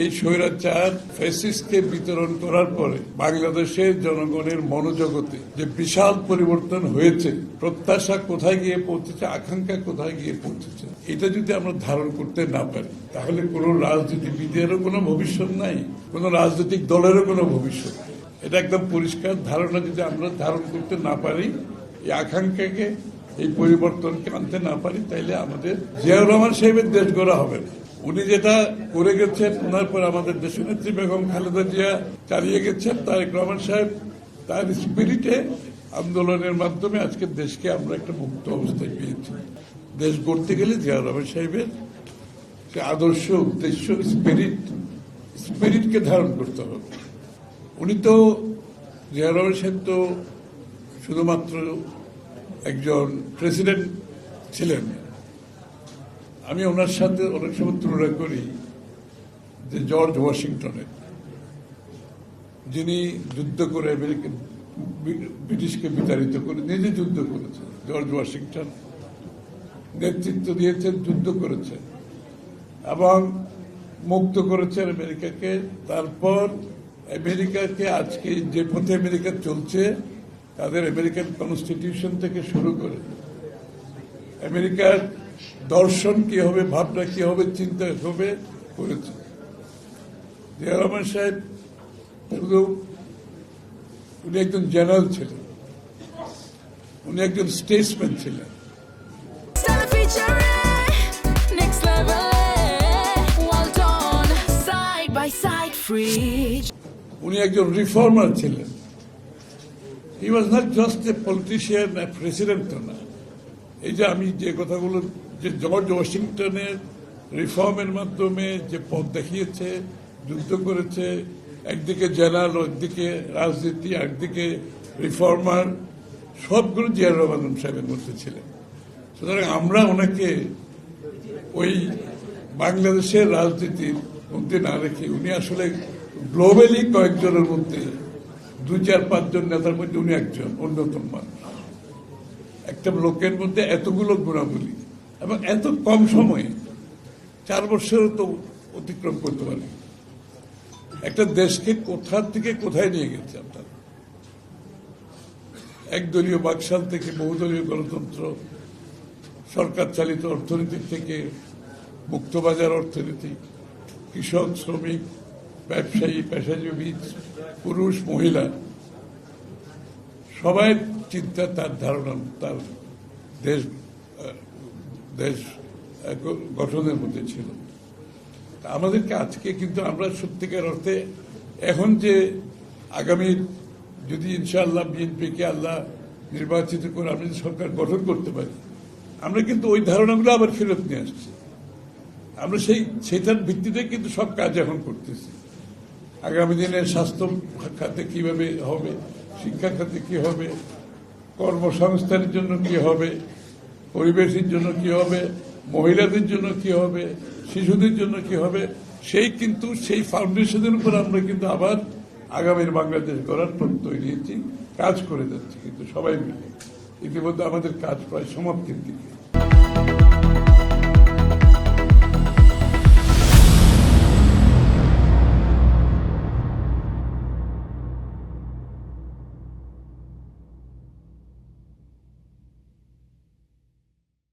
এই স্বৈরাচার ফেসিসকে বিতরণ করার পরে বাংলাদেশের জনগণের মনোজগতে যে বিশাল পরিবর্তন হয়েছে, প্রত্যাশা কোথায় গিয়ে পৌঁছেছে, আকাঙ্ক্ষা কোথায় গিয়ে পৌঁছেছে, এটা যদি আমরা ধারণ করতে না পারি, তাহলে কোনো রাজনীতিবিদেরও কোনো ভবিষ্যৎ নাই, কোনো রাজনৈতিক দলেরও কোনো ভবিষ্যৎ এটা একদম পরিষ্কার ধারণা যদি আমরা ধারণ করতে না পারি, এই আকাঙ্ক্ষাকে, এই পরিবর্তনকে আনতে না পারি, তাইলে আমাদের জিয়াউর রহমান সাহেবের দেশ গড়া হবে না। উনি যেটা করে গেছেন ওনার পর আমাদের দেশনেত্রী বেগম খালেদা জিয়া চালিয়ে গেছেন। তারেক রহমান সাহেব তার স্পিরিটে আন্দোলনের মাধ্যমে আজকে দেশকে আমরা একটা মুক্ত অবস্থায় পেয়েছি। দেশ গড়তে গেলে জিয়া রহমান সাহেবের সে আদর্শ, উদ্দেশ্য, স্পিরিট, স্পিরিটকে ধারণ করতে হবে। উনি তো জিয়া রহমান সাহেব তো শুধুমাত্র একজন প্রেসিডেন্ট ছিলেন। আমি ওনার সাথে অনেক সময় তুলনা করি যে জর্জ ওয়াশিংটনের যিনি যুদ্ধ করে আমেরিকা বি- ব্রিটিশকে বিতাড়িত করে নিজে যুদ্ধ করেছেন, জর্জ ওয়াশিংটন নেতৃত্ব দিয়েছেন, যুদ্ধ করেছেন, এবং মুক্ত করেছেন আমেরিকাকে। তারপর আমেরিকাকে আজকে যে পথে আমেরিকা চলছে, তাদের আমেরিকান কনস্টিটিউশন থেকে শুরু করে আমেরিকার দর্শন কি হবে ভাবনা কি হবে চিন্তা হবে করেছে। জিয়া রহমান সাহেব শুধু উনি একজন জেনারেল ছিলেন। উনি একজন স্টেটসম্যান ছিলেন। Side, free. উনি একজন রিফর্মার ছিলেন। He was not just a politician president না। এই যে আমি যে কথাগুলো যে জর্জ ওয়াশিংটনের রিফর্মের মাধ্যমে যে পথ দেখিয়েছে, যুদ্ধ করেছে, একদিকে জেনারেল, একদিকে রাজনীতি, একদিকে রিফর্মার, সবগুলো জিয়া রহমান সাহেবের মধ্যে ছিলেন। সুতরাং আমরা ওনাকে ওই বাংলাদেশের রাজনীতির মধ্যে না রেখে, উনি আসলে গ্লোবালি কয়েকজনের মধ্যে, দুই চার পাঁচজন নেতার মধ্যে উনি একজন, অন্যতম মানুষ। একটা লোকের মধ্যে এতগুলো গুণাবলী এবং এত কম সময়ে চার বছরও তো অতিক্রম করতে পারে। একটা দেশকে কোথা থেকে কোথায় নিয়ে গেছে আপনারা? একদলীয় বাকশাল থেকে বহুদলীয় গণতন্ত্র, সরকার চালিত অর্থনীতি থেকে মুক্তবাজার অর্থনীতি, কৃষক, শ্রমিক, ব্যবসায়ী, পেশাজীবী, পুরুষ, মহিলা, সবাই চিন্তা তার ধারণা, তার দেশ দেশ গঠনের মধ্যে ছিল। আমাদেরকে আজকে কিন্তু আমরা সত্যিকার অর্থে এখন যে আগামী যদি ইনশাআল্লাহ বিএনপিকে আল্লাহ নির্বাচিত করে আমি যদি সরকার গঠন করতে পারি, আমরা কিন্তু ওই ধারণাগুলো আবার ফেরত নিয়ে আসছি। আমরা সেই, সেটার ভিত্তিতে কিন্তু সব কাজ এখন করতেছি। আগামী দিনে স্বাস্থ্য খাতে কীভাবে হবে, শিক্ষা খাতে কি হবে, কর্মসংস্থানের জন্য কি হবে পরিবেশের জন্য কি হবে, মহিলাদের জন্য কি হবে, শিশুদের জন্য কি হবে, সেই কিন্তু সেই ফাউন্ডেশনের উপর আমরা কিন্তু আবার আগামীর বাংলাদেশ গড়ার প্রত্যয় নিয়েছি কাজ করে যাচ্ছি কিন্তু সবাই মিলে। ইতিমধ্যে আমাদের কাজ প্রায় সমাপ্তির দিকে।